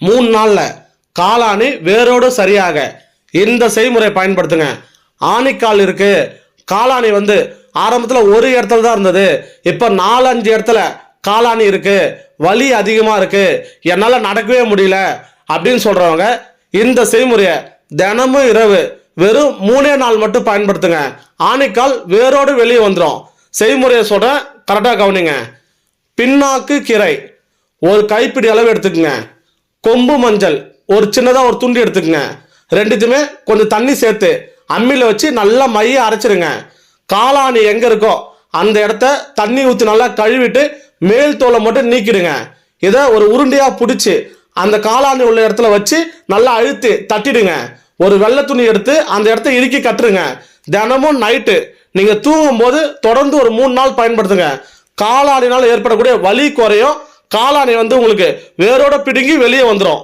மூணு நாளில். காளானி வேரோடு சரியாக. இந்த செய்முறை பயன்படுத்துங்க. ஆணிக்கால் இருக்குது காளானி வந்து ஆரம்பத்தில் ஒரு இடத்துல தான் இருந்தது. இப்போ நாலஞ்சு இடத்துல காளானி இருக்குது வலி அதிகமாக இருக்குது என்னால் நடக்கவே முடியல அப்படின்னு சொல்கிறவங்க இந்த செய்முறையை தினமும் இரவு வெறும் மூணே நாள் மட்டும் பயன்படுத்துங்க. ஆணிக்கால் வேரோடு வெளியே வந்துடும் செய்முறையை சொல்கிறேன் கரெக்டாக கவனிங்க. பின்னாக்கு கீரை. ஒரு கைப்பிடி அளவு எடுத்துக்கங்க. கொம்பு மஞ்சள். ஒரு சின்னதாக ஒரு துண்டு எடுத்துக்கங்க. ரெண்டுத்தையுமே கொஞ்சம் தண்ணி சேர்த்து அம்மியில் வச்சு நல்லா மைய அரைச்சிருங்க. காளானி எங்கே இருக்கோ அந்த இடத்த தண்ணி ஊற்றி நல்லா கழுவிட்டு மேல் தோலை மட்டும் நீக்கிடுங்க. இதை ஒரு உருண்டையாக பிடிச்சி அந்த காளானி உள்ள இடத்துல வச்சு நல்லா அழுத்தி தட்டிடுங்க. ஒரு வெள்ளை துணி எடுத்து அந்த இடத்த இறுக்கி கட்டுருங்க. தினமும் நைட்டு நீங்கள் தூங்கும் போது தொடர்ந்து ஒரு மூணு நாள் பயன்படுத்துங்க. காளானினால் ஏற்படக்கூடிய வலி குறையும். காளானை வந்து உங்களுக்கு வேரோட பிடுங்கி வெளியே வந்துடும்